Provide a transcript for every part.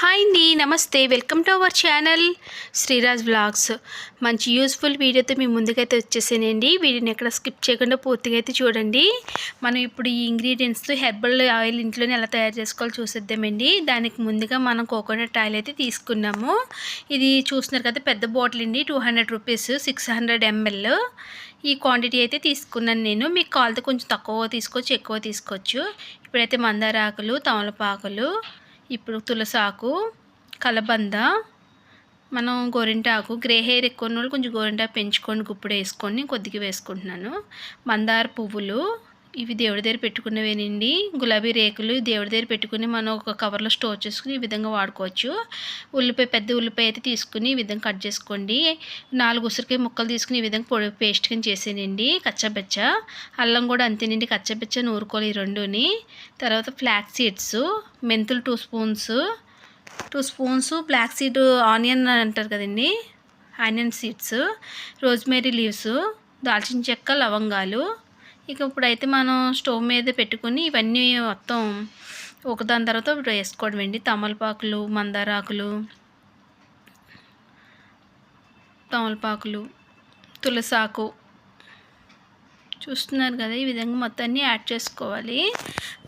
Hi అండి నమస్తే welcome to our channel Sriraj blogs మంచి యూస్ఫుల్ వీడియోతో మీ ముందుకైతే వచ్చేసానండి. వీడియోని ఎక్కడ స్కిప్ చేయకుండా పూర్తిగా అయితే చూడండి. మనం ఇప్పుడు ఈ ఇంగ్రీడియంట్స్తో హెర్బల్ ఆయిల్ ఇంట్లోనే ఎలా తయారు చేసుకోవాలో చూసేద్దామండి. దానికి ముందుగా మనం కోకోనట్ ఆయిల్ అయితే తీసుకున్నాము. ఇది చూస్తున్నారు కదా పెద్ద బాటిల్ అండి. Two hundred rupees six hundred ml ఈ క్వాంటిటీ అయితే తీసుకున్నాను నేను. మీకు కావాలితే కొంచెం తక్కువ తీసుకోవచ్చు ఎక్కువ తీసుకోవచ్చు. ఇప్పుడైతే మందార ఆకులు తమలపాకులు ఇప్పుడు తులసాకు కలబంద మనం గోరింటాకు గ్రే హెయిర్ ఎక్కువ వాళ్ళు కొంచెం గోరింటాకు పెంచుకొని గుప్పుడు వేసుకొని కొద్దిగా వేసుకుంటున్నాను. మందార పువ్వులు ఇవి దేవుడి దగ్గర పెట్టుకునేవేనండి గులాబీ రేకులు దేవుడి దగ్గర పెట్టుకుని మనం ఒక కవర్లో స్టోర్ చేసుకుని ఈ విధంగా వాడుకోవచ్చు. ఉల్లిపాయ పెద్ద ఉల్లిపాయ అయితే తీసుకుని ఈ విధంగా కట్ చేసుకోండి. నాలుగు ఉసిరికాయ ముక్కలు తీసుకుని ఈ విధంగా పొడి పేస్ట్ కింద చేసేనండి కచ్చబెచ్చ. అల్లం కూడా అంతేనండి. కచ్చబెచ్చ నూరుకోవాలి ఈ రెండుని. తర్వాత ఫ్లాక్ సీడ్స్ మెంతులు two spoons two spoons black seed onion అంటారు కదండి. ఆనియన్ సీడ్స్ రోజ్మేరీ లీవ్స్ దాల్చిన చెక్క లవంగాలు ఇక ఇప్పుడైతే మనం స్టవ్ మీద పెట్టుకుని ఇవన్నీ మొత్తం ఒకదాని తర్వాత ఇప్పుడు వేసుకోవడం అండి. తమలపాకులు మందారాకులు తమలపాకులు తులసాకు. చూస్తున్నారు కదా ఈ విధంగా మొత్తాన్ని యాడ్ చేసుకోవాలి.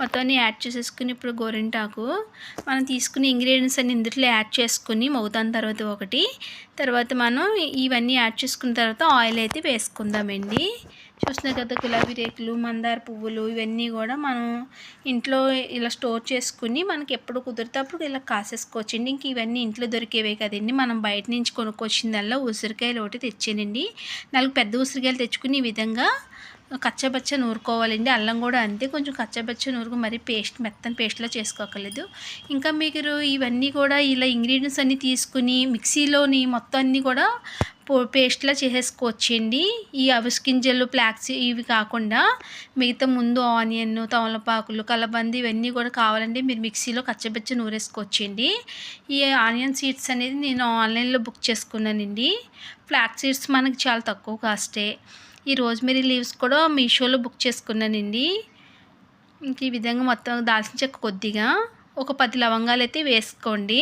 మొత్తాన్ని యాడ్ చేసేసుకుని ఇప్పుడు గోరింటాకు మనం తీసుకుని ఇంగ్రీడియంట్స్ అన్ని ఇందులో యాడ్ చేసుకుని మౌతాన్ తర్వాత ఒకటి. తర్వాత మనం ఇవన్నీ యాడ్ చేసుకున్న తర్వాత ఆయిల్ అయితే వేసుకుందామండి. చూస్తున్నారు కదా గులాబీ రేకులు మందార పువ్వులు ఇవన్నీ కూడా మనం ఇంట్లో ఇలా స్టోర్ చేసుకుని మనకి ఎప్పుడు కుదిరితే అప్పుడు ఇలా కాసేసుకోవచ్చండి ఇంక ఇవన్నీ ఇంట్లో దొరికేవే కదండి. మనం బయట నుంచి కొనుక్కొచ్చిందల్లా ఉసిరికాయలు ఒకటి తెచ్చానండి. నాలుగు పెద్ద ఉసిరికాయలు తెచ్చుకుని ఈ విధంగా కచ్చబచ్చ నూరుకోవాలండి. అల్లం కూడా అంతే. కొంచెం కచ్చబచ్చ నూరుకు మరీ పేస్ట్ మెత్తని పేస్ట్లో చేసుకోకలేదు ఇంకా మీరు ఇవన్నీ కూడా ఇలా ఇంగ్రీడియంట్స్ అన్నీ తీసుకుని మిక్సీలోని మొత్తం అన్నీ కూడా పేస్ట్లా చేసేసుకోవచ్చండి ఈ అవిస్ గింజలు ఫ్లాక్స్ ఇవి కాకుండా మిగతా ముందు ఆనియన్ తమలపాకులు కలబంది ఇవన్నీ కూడా కావాలంటే మీరు మిక్సీలో కచ్చబెచ్చి నూరేసుకోవచ్చండి ఈ ఆనియన్ సీడ్స్ అనేది నేను ఆన్లైన్లో బుక్ చేసుకున్నానండి. ఫ్లాక్ సీడ్స్ మనకి చాలా తక్కువ కాస్టే. ఈ రోజ్మెరీ లీవ్స్ కూడా మీషోలో బుక్ చేసుకున్నానండి. ఇంక ఈ విధంగా మొత్తం దాల్చిన చెక్క కొద్దిగా. ఒక పది లవంగాలు అయితే వేసుకోండి.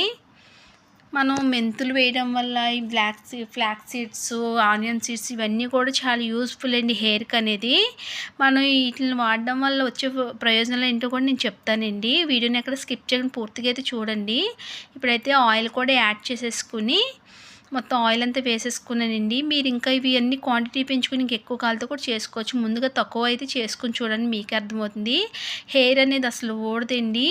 మనం మెంతులు వేయడం వల్ల ఈ black flax seeds onion seeds ఇవన్నీ కూడా చాలా యూస్ఫుల్ అండి హెయిర్కి అనేది. మనం వీటిని వాడడం వల్ల వచ్చే ప్రయోజనాలు ఏంటో కూడా నేను చెప్తానండి. వీడియోని ఎక్కడ స్కిప్ చేయకుండా పూర్తిగా అయితే చూడండి. ఇప్పుడైతే ఆయిల్ కూడా యాడ్ చేసేసుకుని మొత్తం ఆయిల్ అంతా వేసేసుకున్నానండి. మీరు ఇంకా ఇవి అన్ని క్వాంటిటీ పెంచుకుని ఇంక ఎక్కువ కాలతో కూడా చేసుకోవచ్చు. ముందుగా తక్కువ అయితే చేసుకుని చూడండి మీకు అర్థమవుతుంది. హెయిర్ అనేది అసలు ఓడదండి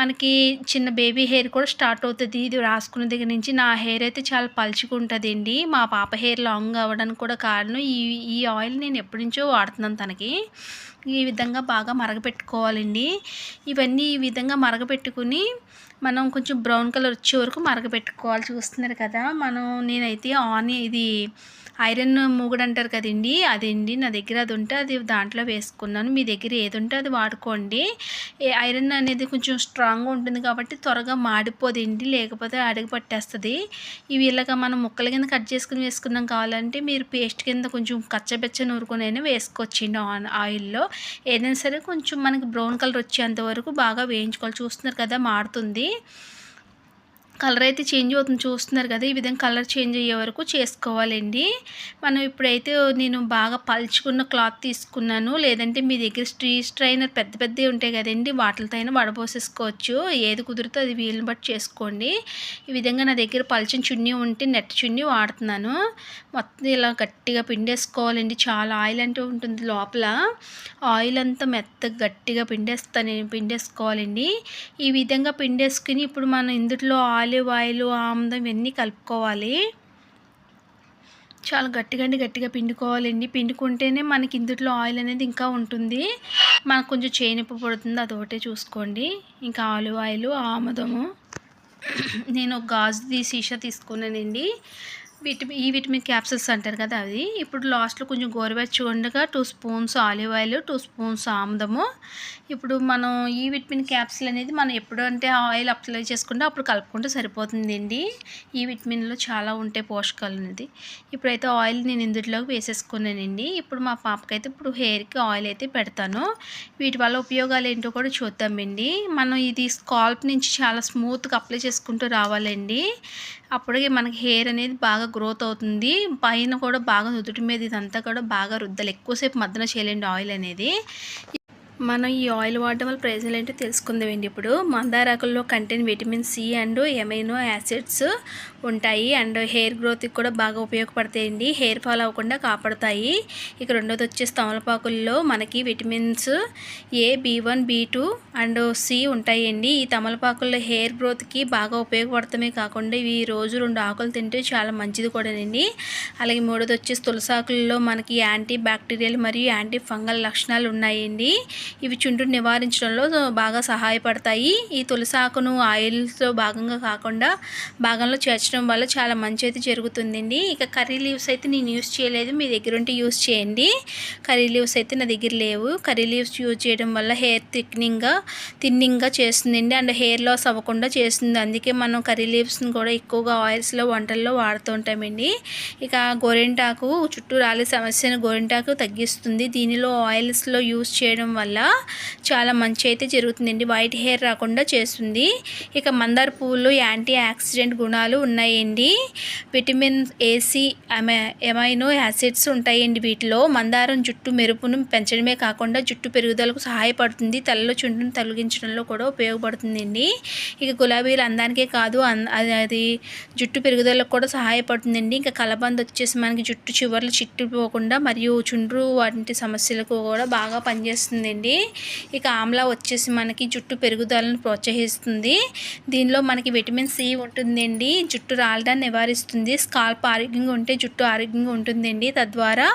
మనకి చిన్న బేబీ హెయిర్ కూడా స్టార్ట్ అవుతుంది. ఇది రాసుకున్న దగ్గర నుంచి నా హెయిర్ అయితే చాలా పలుచుకుంటుందండి మా పాప హెయిర్ లాంగ్ అవ్వడానికి కూడా కారణం ఈ ఈ ఆయిల్ నేను ఎప్పటి నుంచో వాడుతున్నాను తనకి. ఈ విధంగా బాగా మరగపెట్టుకోవాలండి. ఇవన్నీ ఈ విధంగా మరగపెట్టుకుని మనం కొంచెం బ్రౌన్ కలర్ వచ్చే వరకు మరగపెట్టుకోవాలి. చూస్తున్నారు కదా మనం నేనైతే ఆని ఇది ఐరన్ మూగుడు అంటారు కదండి అదండి నా దగ్గర అది ఉంటే అది దాంట్లో వేసుకున్నాను. మీ దగ్గర ఏది ఉంటే అది వాడుకోండి. ఐరన్ అనేది కొంచెం స్ట్రాంగ్గా ఉంటుంది కాబట్టి త్వరగా మాడిపోదండి లేకపోతే అడుగు పట్టేస్తుంది. ఇవి ఇలాగ మనం ముక్కల కింద కట్ చేసుకుని వేసుకున్నాం కావాలంటే మీరు పేస్ట్ కింద కొంచెం కచ్చబెచ్చ నూరుకొని అయినా వేసుకోవచ్చండి ఆయిల్లో. ఏదైనా సరే కొంచెం మనకి బ్రౌన్ కలర్ వచ్చేంత వరకు బాగా వేయించుకోవాలి. చూస్తున్నారు కదా మాడుతుంది. కలర్ అయితే చేంజ్ అవుతుంది. చూస్తున్నారు కదా ఈ విధంగా కలర్ చేంజ్ అయ్యే వరకు చేసుకోవాలండి. మనం ఇప్పుడైతే నేను బాగా పలుచుకున్న క్లాత్ తీసుకున్నాను. లేదంటే మీ దగ్గర స్ట్రీ స్ట్రైనర్ పెద్ద పెద్దవి ఉంటాయి కదండి వాటితో అయినా వడబోసేసుకోవచ్చు ఏది కుదిరితే అది వీలుని బట్టి చేసుకోండి. ఈ విధంగా నా దగ్గర పలిచిన చున్నీ ఉంటే నెట్ చున్నీ వాడుతున్నాను. మొత్తం ఇలా గట్టిగా పిండేసుకోవాలండి. చాలా ఆయిల్ అంటే ఉంటుంది లోపల. ఆయిల్ అంతా మెత్తగా గట్టిగా పిండేస్తాను పిండేసుకోవాలండి. ఈ విధంగా పిండేసుకుని ఇప్పుడు మనం ఇందులో ఆయిల్ ఆలివ్ ఆయిల్ ఆముదం ఇవన్నీ కలుపుకోవాలి. చాలా గట్టిగా గట్టిగా పిండుకోవాలండి పిండుకుంటేనే మనకి ఇందుట్లో ఆయిల్ అనేది ఇంకా ఉంటుంది. మనకు కొంచెం చేనిప్పు పడుతుంది అదొకటే చూసుకోండి. ఇంకా ఆలివ్ ఆయిల్ ఆముదము. నేను ఒక గాజుది సీసా తీసుకున్నానండి. విటమిన్ ఈ విటమిన్ క్యాప్సిల్స్ అంటారు కదా అది ఇప్పుడు లాస్ట్లో కొంచెం గోరువెచ్చగా ఉండగా two spoons olive oil two spoons ఆముదము. ఇప్పుడు మనం ఈ విటమిన్ క్యాప్సిల్ అనేది మనం ఎప్పుడు అంటే ఆయిల్ అప్లై చేసుకుంటే అప్పుడు కలుపుకుంటే సరిపోతుందండి. ఈ విటమిన్లో చాలా ఉంటాయి పోషకాలు అనేది. ఇప్పుడైతే ఆయిల్ నేను ఇందులోకి వేసేసుకున్నానండి. ఇప్పుడు మా పాపకైతే ఇప్పుడు హెయిర్కి ఆయిల్ అయితే పెడతాను. వీటి వల్ల ఉపయోగాలు ఏంటో కూడా చూద్దామండి. మనం ఇది స్కాల్ప్ నుంచి చాలా స్మూత్గా అప్లై చేసుకుంటూ రావాలండి. అప్పటికే మనకి హెయిర్ అనేది బాగా గ్రోత్ అవుతుంది. పైన కూడా బాగా నుదుటి మీద ఇదంతా కూడా బాగా రుద్దాలి. ఎక్కువసేపు మద్దన చేయలేండి ఆయిల్ అనేది. మనం ఈ ఆయిల్ వాడడం వల్ల ప్రయోజనాలు ఏంటో తెలుసుకుందామండి ఇప్పుడు. మందారాకుల్లో content vitamin C and amino acids ఉంటాయి. అండ్ హెయిర్ గ్రోత్కి కూడా బాగా ఉపయోగపడతాయండి. హెయిర్ ఫాల్ అవ్వకుండా కాపాడుతాయి. ఇక రెండోది వచ్చేసి తమలపాకుల్లో మనకి vitamins A B one B two and C ఉంటాయండి. ఈ తమలపాకుల్లో హెయిర్ గ్రోత్కి బాగా ఉపయోగపడతామే కాకుండా ఇవి రోజు రెండు ఆకులు తింటే చాలా మంచిది కూడానండి. అలాగే మూడోది వచ్చేసి తులసాకుల్లో మనకి యాంటీ బ్యాక్టీరియల్ మరియు యాంటీ ఫంగల్ లక్షణాలు ఉన్నాయండి. ఇవి చుండ్రుని నివారించడంలో బాగా సహాయపడతాయి. ఈ తులసాకును ఆయిల్తో భాగంగా కాకుండా భాగంలో ఉంచడం వల్ల చాలా మంచి అయితే జరుగుతుందండి. ఇక కర్రీ లీవ్స్ అయితే నేను యూస్ చేయలేదు. మీ దగ్గర ఉంటే యూస్ చేయండి. కర్రీ లీవ్స్ అయితే నా దగ్గర లేవు. కర్రీ లీవ్స్ యూజ్ చేయడం వల్ల హెయిర్ థిక్నింగ్గా థిన్నింగ్గా చేస్తుందండి. అండ్ హెయిర్ లాస్ అవ్వకుండా చేస్తుంది. అందుకే మనం కర్రీ లీవ్స్ని కూడా ఎక్కువగా ఆయిల్స్లో వంటల్లో వాడుతూ ఉంటామండి. ఇక గోరింటాకు చుట్టూ రాలే సమస్యను గోరింటాకు తగ్గిస్తుంది. దీనిలో ఆయిల్స్లో యూస్ చేయడం వల్ల చాలా మంచి అయితే జరుగుతుందండి. వైట్ హెయిర్ రాకుండా చేస్తుంది. ఇక మందార పువ్వులు యాంటీ యాక్సిడెంట్ గుణాలు ఉన్నాయండి. విటమిన్ ఏసీ ఎమైనో యాసిడ్స్ ఉంటాయండి వీటిలో. మందారం జుట్టు మెరుపును పెంచడమే కాకుండా జుట్టు పెరుగుదలకు సహాయపడుతుంది. తలలో చుండును తొలగించడంలో కూడా ఉపయోగపడుతుందండి. ఇక గులాబీలు అందానికే కాదు అది జుట్టు పెరుగుదలకు కూడా సహాయపడుతుందండి. ఇంకా కలబంద వచ్చేసి మనకి జుట్టు చివర్లు చిట్టిపోకుండా మరియు చుండ్రు వాటి సమస్యలకు కూడా బాగా పనిచేస్తుందండి. ఇక ఆమ్లా వచ్చేసి మనకి జుట్టు పెరుగుదలను ప్రోత్సహిస్తుంది. దీనిలో మనకి విటమిన్ సి ఉంటుందండి. జుట్టు జుట్టు రాలడాన్ని నివారిస్తుంది. స్కాల్ప్ ఆరోగ్యంగా ఉంటే జుట్టు ఆరోగ్యంగా ఉంటుందండి. తద్వారా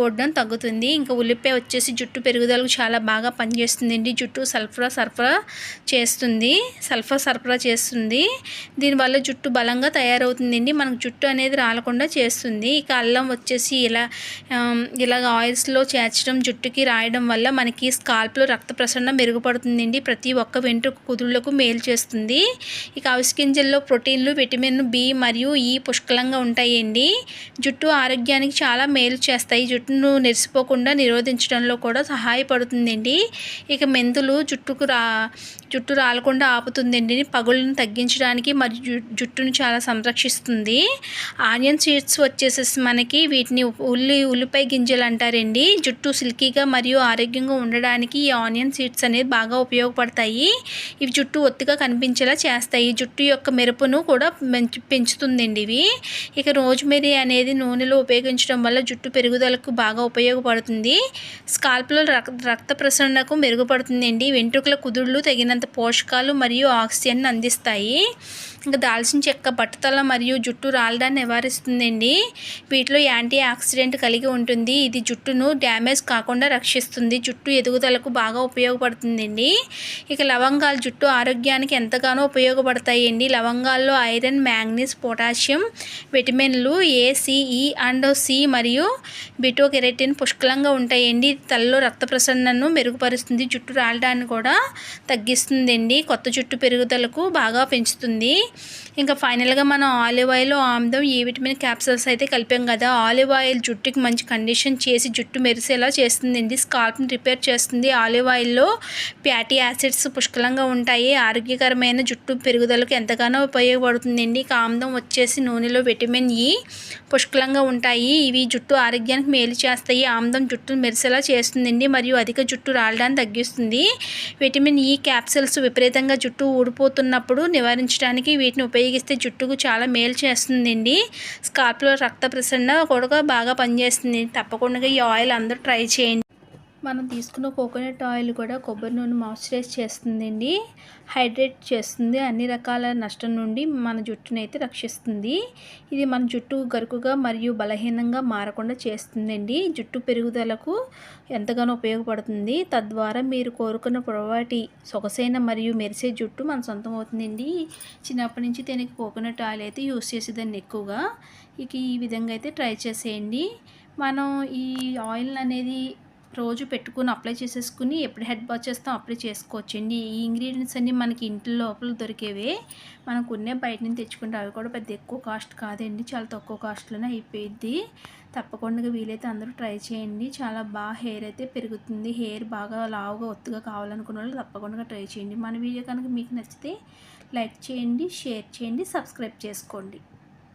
ఓడడం తగ్గుతుంది. ఇంకా ఉల్లిపాయ వచ్చేసి జుట్టు పెరుగుదలకు చాలా బాగా పనిచేస్తుందండి. జుట్టు సల్ఫరా సరఫరా చేస్తుంది. సల్ఫర్ సరఫరా చేస్తుంది. దీనివల్ల జుట్టు బలంగా తయారవుతుందండి. మనకు జుట్టు అనేది రాలకుండా చేస్తుంది. ఇక అల్లం వచ్చేసి ఇలా ఇలాగ ఆయిల్స్లో చేర్చడం జుట్టుకి రాయడం వల్ల మనకి స్కాల్ప్లో రక్త ప్రసరణ మెరుగుపడుతుందండి. ప్రతి ఒక్క వెంట్రుక కుదుళ్ళకు మేలు చేస్తుంది. ఇక అవిసి గింజల్లో ప్రోటీన్లు విటమిన్ బి మరియు ఈ పుష్కలంగా ఉంటాయండి. జుట్టు ఆరోగ్యానికి చాలా మేలు చేస్తాయి. జుట్టును నెరిసిపోకుండా నిరోధించడంలో కూడా సహాయపడుతుందండి. ఇక మెంతులు జుట్టుకు రా జుట్టు రాలకుండా ఆపుతుందండి పగులను తగ్గించడానికి మరియు జుట్టును చాలా సంరక్షిస్తుంది. ఆనియన్ సీడ్స్ వచ్చేసేసి మనకి వీటిని ఉల్లి ఉల్లిపాయ గింజలు అంటారండి. జుట్టు సిల్కీగా మరియు ఆరోగ్యంగా ఉండడానికి ఈ ఆనియన్ సీడ్స్ అనేది బాగా ఉపయోగపడతాయి. ఇవి జుట్టు ఒత్తిగా కనిపించేలా చేస్తాయి. జుట్టు యొక్క మెరుపును కూడా పెంచుతుందండి ఇవి. ఇక రోజ్మెరీ అనేది నూనెలో ఉపయోగించడం వల్ల జుట్టు పెరుగుదలకు బాగా ఉపయోగపడుతుంది. స్కాల్ప్లో రక్త ప్రసరణకు మెరుగుపడుతుందండి. వెంట్రుకల కుదుళ్ళు తగిన తగినంత పోషకాలు మరియు ఆక్సిజన్ అందిస్తాయి. ఇంకా దాల్చిన చెక్క బట్టతల మరియు జుట్టు రాలడాన్ని నివారిస్తుందండి. వీటిలో యాంటీ ఆక్సిడెంట్ కలిగి ఉంటుంది. ఇది జుట్టును డ్యామేజ్ కాకుండా రక్షిస్తుంది. జుట్టు ఎదుగుదలకు బాగా ఉపయోగపడుతుందండి. ఇక లవంగాలు జుట్టు ఆరోగ్యానికి ఎంతగానో ఉపయోగపడతాయండి. లవంగాల్లో ఐరన్ మ్యాంగ్నీస్ పొటాషియం విటమిన్లు ఏ సిఈ అండ్ సి మరియు బిటో కెరటిన్ పుష్కలంగా ఉంటాయండి. తలలో రక్త ప్రసరణను మెరుగుపరుస్తుంది. జుట్టు రాలడాన్ని కూడా తగ్గిస్తుందండి. కొత్త జుట్టు పెరుగుదలకు బాగా పెంచుతుంది. ఇంకా ఫైనల్గా మనం ఆలివ్ ఆయిల్ ఆముదం ఏ విటమిన్ క్యాప్సల్స్ అయితే కలిపాం కదా. ఆలివ్ ఆయిల్ జుట్టుకి మంచి కండిషన్ చేసి జుట్టు మెరిసేలా చేస్తుందండి. స్కాల్ప్ని రిపేర్ చేస్తుంది. ఆలివ్ ఆయిల్లో ఫ్యాటీ యాసిడ్స్ పుష్కలంగా ఉంటాయి. ఆరోగ్యకరమైన జుట్టు పెరుగుదలకు ఎంతగానో ఉపయోగపడుతుందండి. ఇక ఆముదం వచ్చేసి నూనెలో విటమిన్ ఈ పుష్కలంగా ఉంటాయి. ఇవి జుట్టు ఆరోగ్యానికి మేలు చేస్తాయి. ఆముదం జుట్టు మెరిసేలా చేస్తుందండి. మరియు అధిక జుట్టు రాలడాన్ని తగ్గిస్తుంది. విటమిన్ ఈ క్యాప్సల్స్ విపరీతంగా జుట్టు ఊడిపోతున్నప్పుడు నివారించడానికి వీటిని ఉపయోగిస్తే జుట్టుకు చాలా మేలు చేస్తుందండి. స్కాల్ప్లో రక్త ప్రసరణ కూడా బాగా పనిచేస్తుంది. తప్పకుండా ఈ ఆయిల్ అందరూ ట్రై చేయండి. మనం తీసుకున్న కోకోనట్ ఆయిల్ కూడా కొబ్బరి నూనె మాయిశ్చరైజ్ చేస్తుందండి. హైడ్రేట్ చేస్తుంది. అన్ని రకాల నష్టం నుండి మన జుట్టును అయితే రక్షిస్తుంది. ఇది మన జుట్టు గరుకుగా మరియు బలహీనంగా మారకుండా చేస్తుందండి. జుట్టు పెరుగుదలకు ఎంతగానో ఉపయోగపడుతుంది. తద్వారా మీరు కోరుకున్న పొడవాటి సొగసైన మరియు మెరిసే జుట్టు మన సొంతం అవుతుందండి. చిన్నప్పటి నుంచి దీనికి కోకోనట్ ఆయిల్ అయితే యూస్ చేసేదాన్ని ఎక్కువగా. ఇక ఈ విధంగా అయితే ట్రై చేసేయండి. మనం ఈ ఆయిల్ అనేది రోజు పెట్టుకుని అప్లై చేసేసుకుని ఎప్పుడు హెడ్ బాత్ చేస్తాం అప్లై చేసుకోవచ్చండి. ఈ ఇంగ్రీడియంట్స్ అన్నీ మనకి ఇంటి లోపల దొరికేవే. మనం కొన్నే బయట నుంచి తెచ్చుకుంటే అవి కూడా పెద్ద ఎక్కువ కాస్ట్ కాదండి. చాలా తక్కువ కాస్ట్లోనే అయిపోయిద్ది. తప్పకుండా వీలైతే అందరూ ట్రై చేయండి. చాలా బాగా హెయిర్ అయితే పెరుగుతుంది. హెయిర్ బాగా లావుగా ఒత్తుగా కావాలనుకున్న వాళ్ళు తప్పకుండా ట్రై చేయండి. మన వీడియో కనుక మీకు నచ్చితే లైక్ చేయండి షేర్ చేయండి సబ్స్క్రైబ్ చేసుకోండి.